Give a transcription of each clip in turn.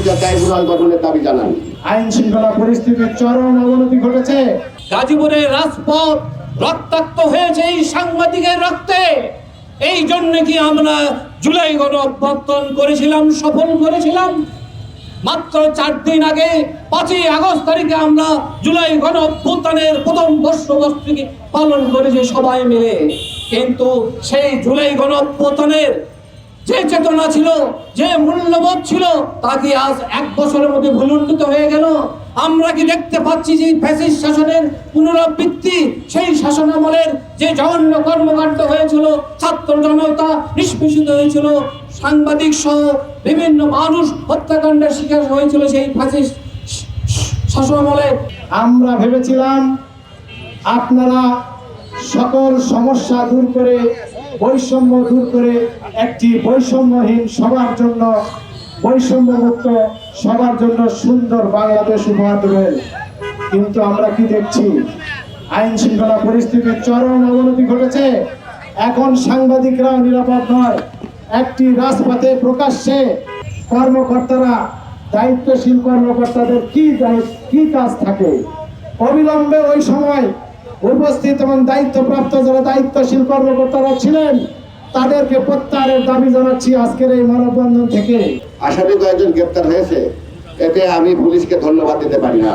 বিচার ট্রাইব্যুনাল গঠনের দাবি জানান। আইন শৃঙ্খলা পরিস্থিতির চরম অবনতি ঘটেছে। গাজীপুরের রাজপথ রক্তাক্ত হয়েছে এই সাংবাদিকের রক্তে। এই জন্য কি আমরা জুলাই গণ অভ্যর্থন করেছিলাম সফল করেছিলাম? মাত্র চার দিন আগে পাঁচই আগস্ট তারিখে আমরা জুলাই গণ অভ্যুত্থানের প্রথম বর্ষবর্ষকে পালন করেছি সবাই মিলে। কিন্তু সেই জুলাই গণ অভ্যুত্থানের যে চেতনা ছিল, যে মূল্যবোধ ছিল তা কি আজ এক বছরের মধ্যে ভুলুণ্ঠিত হয়ে গেল। আমরা কি দেখতে পাচ্ছি যে ফ্যাসিস্ট শাসনের পুনরাবৃত্তি, সেই শাসনামলের যে জঘন্য কর্মকাণ্ড হয়েছিল, ছাত্র জনতা নিষ্পেষিত হয়েছিল, সাংবাদিক সহ বিভিন্ন মানুষ হত্যাকাণ্ডের শিকার হয়েছিল সেই ফ্যাসিস্ট শাসনামলে। আমরা ভেবেছিলাম, আপনারা সকল সমস্যা দূর করে বৈষম্য দূর করে একটি বৈষম্যহীন সবার জন্য বৈষম্যমুক্ত সবার জন্য সুন্দর বাংলাদেশ উপহার দেবেন। কিন্তু আমরা কি দেখছি? আইন শৃঙ্খলা পরিস্থিতির চরম অবনতি ঘটেছে। এখন সাংবাদিকরাও নিরাপদ নয়। একটি রাজপথে প্রকাশ্যে কর্মকর্তারা, দায়িত্বশীল কর্মকর্তাদের কি কি কাজ থাকে? অবিলম্বে ওই সময় উপস্থিত এবং দায়িত্বপ্রাপ্ত যারা দায়িত্বশীল কর্মকর্তারা ছিলেন, তাদেরকে প্রত্যাহারের দাবি জানাচ্ছি আজকের এই মানববন্ধন থেকে। আসামি কয়েকজন গ্রেপ্তার হয়েছে। এতে আমি পুলিশকে ধন্যবাদ দিতে পারি না।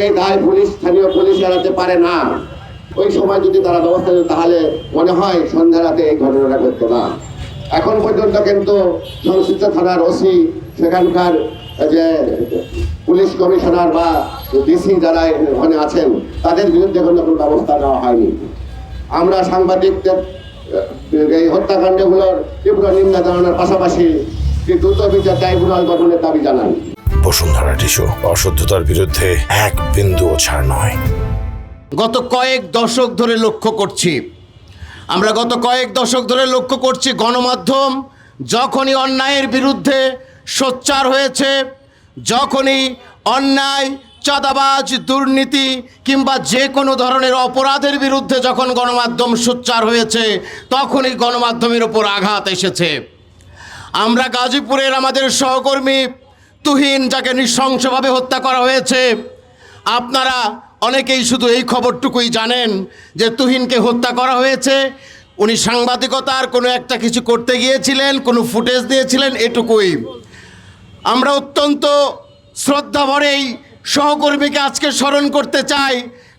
এই দায় পুলিশ, স্থানীয় পুলিশ এড়াতে পারে না। ওই সময় যদি তারা ব্যবস্থা নিত তাহলে মনে হয় সন্ধ্যা রাতে এই ঘটনাটা ঘটতো না। এখন পর্যন্ত কিন্তু সংশ্লিষ্ট থানার ওসি, সেখানকার যে পুলিশ কমিশনার বা ডিসি যারা ওখানে আছেন তাদের বিরুদ্ধে কোনো কোনো ব্যবস্থা নেওয়া হয়নি। আমরা সাংবাদিকদের এই হত্যাকাণ্ডগুলোর তীব্র নিন্দা জানানোর পাশাপাশি দ্রুত বিচার ট্রাইব্যুনাল গঠনের দাবি জানান বসুন্ধরা টিস্যু অশুদ্ধতার বিরুদ্ধে এক বিন্দুও ছাড় নয়। গত কয়েক দশক ধরে লক্ষ্য করছি। আমরা গত কয়েক দশক ধরে লক্ষ্য করছি গণমাধ্যম যখনই অন্যায়ের বিরুদ্ধে সোচ্চার হয়েছে যখনই অন্যায় চাঁদাবাজ, দুর্নীতি কিংবা যে কোনো ধরনের অপরাধের বিরুদ্ধে যখন গণমাধ্যম সোচ্চার হয়েছে, তখনই গণমাধ্যমের ওপর আঘাত এসেছে। আমরা গাজীপুরের আমাদের সহকর্মী তুহিন, যাকে নৃশংসভাবে হত্যা করা হয়েছে, আপনারা অনেকেই শুধু এই খবরটুকুই জানেন যে তুহিনকে হত্যা করা হয়েছে। উনি সাংবাদিকতার কোনো একটা কিছু করতে গিয়েছিলেন, কোনো ফুটেজ দিয়েছিলেন, এটুকুই। আমরা অত্যন্ত শ্রদ্ধা ভরেই সহকর্মীকে আজকে স্মরণ করতে চাই,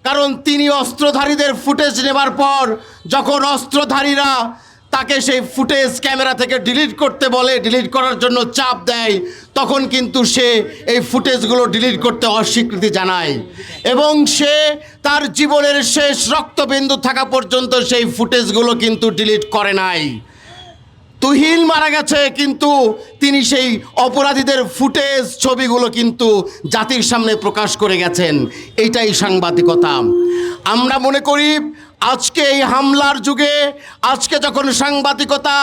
কারণ তিনি অস্ত্রধারীদের ফুটেজ নেবার পর যখন অস্ত্রধারীরা তাকে সেই ফুটেজ ক্যামেরা থেকে ডিলিট করতে বলে, ডিলিট করার জন্য চাপ দেয়, তখন কিন্তু সে এই ফুটেজগুলো ডিলিট করতে অস্বীকৃতি জানায়। এবং সে তার জীবনের শেষ রক্তবিন্দু থাকা পর্যন্ত সেই ফুটেজগুলো কিন্তু ডিলিট করে নাই। তুহিন মারা গেছে, কিন্তু তিনি সেই অপরাধীদের ফুটেজ ছবিগুলো কিন্তু জাতির সামনে প্রকাশ করে গেছেন। এইটাই সাংবাদিকতা। আমরা মনে করি, আজকে এই হামলার যুগে, আজকে যখন সাংবাদিকতা,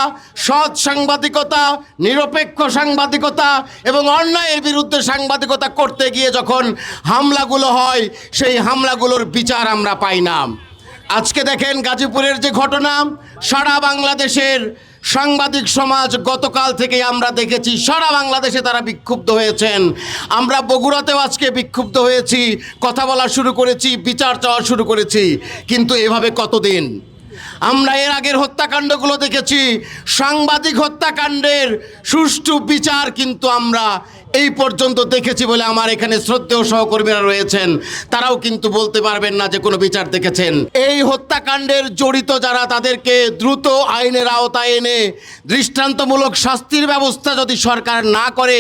সৎ সাংবাদিকতা, নিরপেক্ষ সাংবাদিকতা এবং অন্যায়ের বিরুদ্ধে সাংবাদিকতা করতে গিয়ে যখন হামলাগুলো হয়, সেই হামলাগুলোর বিচার আমরা পাই না। আজকে দেখেন গাজীপুরের যে ঘটনা, সারা বাংলাদেশের সাংবাদিক সমাজ গতকাল থেকে আমরা দেখেছি, সারা বাংলাদেশে তারা বিক্ষুব্ধ হয়েছেন। আমরা বগুড়াতেও আজকে বিক্ষুব্ধ হয়েছি, কথা বলা শুরু করেছি, বিচার চাওয়া শুরু করেছি, কিন্তু এভাবে কতদিন? আমরা এর আগের হত্যাকাণ্ডগুলো দেখেছি, সাংবাদিক হত্যাকাণ্ডের সুষ্ঠু বিচার কিন্তু আমরা এই পর্যন্ত দেখেছি বলে আমার এখানে শ্রদ্ধেয় সহকর্মীরা রয়েছেন। তারাও কিন্তু বলতে পারবেন না যে কোনো বিচার দেখেছেন। এই হত্যাকাণ্ডের জড়িত যারা, তাদেরকে দ্রুত আইনের আওতায় এনে দৃষ্টান্তমূলক শাস্তির ব্যবস্থা যদি সরকার না করে,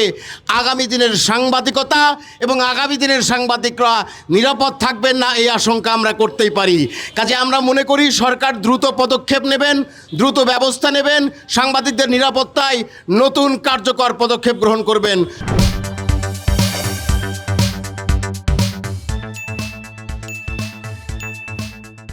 আগামী দিনের সাংবাদিকতা এবং আগামী দিনের সাংবাদিকরা নিরাপদ থাকবেন না, এই আশঙ্কা আমরা করতেই পারি। কাজে আমরা মনে করি সরকার দ্রুত পদক্ষেপ নেবেন, দ্রুত ব্যবস্থা নেবেন, সাংবাদিকদের নিরাপত্তায় নতুন কার্যকর পদক্ষেপ গ্রহণ করবেন।